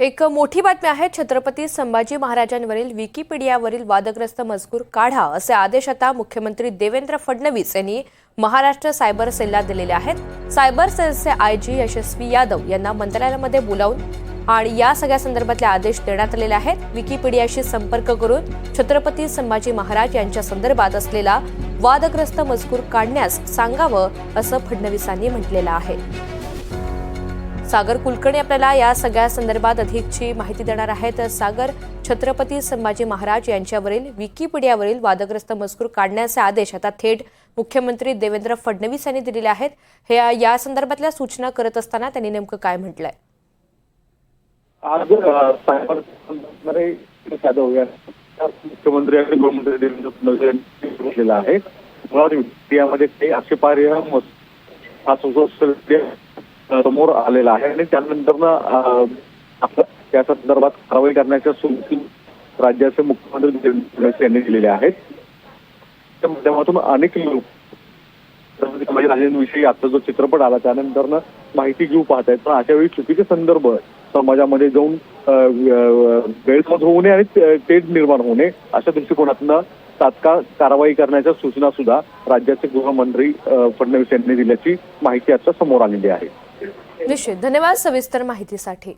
एक मोठी बातमी आहे छत्रपती संभाजी महाराजांवरील विकिपीडियावरील वादग्रस्त मजकूर काढा असे आदेश आता मुख्यमंत्री देवेंद्र फडणवीस यांनी महाराष्ट्र सायबर सेलला दिलेले आहेत. सायबर सेलचे आय जी यशस्वी यादव यांना मंत्रालयामध्ये बोलावून आणि या सगळ्या संदर्भातले आदेश देण्यात आलेले आहेत. विकिपीडियाशी संपर्क करून छत्रपती संभाजी महाराज यांच्या संदर्भात असलेला वादग्रस्त मजकूर काढण्यास सांगावं असं फडणवीसांनी म्हटलेलं आहे. सागर कुलकर्णी आपल्याला या सगळ्या संदर्भात अधिकची माहिती देणार आहेत. सागर छत्रपती संभाजी महाराज यांच्यावरील विकिपीडियावरील वादग्रस्त मजकूर काढण्याचे आदेश आता थेट मुख्यमंत्री देवेंद्र फडणवीस यांनी दिलेले आहेत. हे या संदर्भातल्या सूचना करत असताना त्यांनी नेमकं काय म्हटलंय? आज मुख्यमंत्री आणि गृहमंत्री देवेंद्र फडणवीस यांनी घेतलेला आहे. मुळात यामध्ये काही आक्षेपार्ह समोर आलेला आहे आणि त्यानंतर त्या संदर्भात कारवाई करण्याच्या सूचना राज्याचे मुख्यमंत्री देवेंद्र फडणवीस यांनी दिलेल्या आहेत. त्या माध्यमातून अनेक लोक म्हणजे संभाजी राजेंविषयी आता जो चित्रपट आला त्यानंतर माहिती घेऊ पाहत आहेत पण अशा वेळी चुकीचे संदर्भ समाजामध्ये जाऊन गैरसमज होऊ नये आणि ते- तेढ निर्माण होऊ नये अशा दृष्टिकोनातनं तात्काळ कारवाई करण्याच्या सूचना सुद्धा राज्याचे गृहमंत्री फडणवीस यांनी दिल्याची माहिती आता समोर आलेली आहे. निश्चित धन्यवाद सविस्तर माहितीसाठी.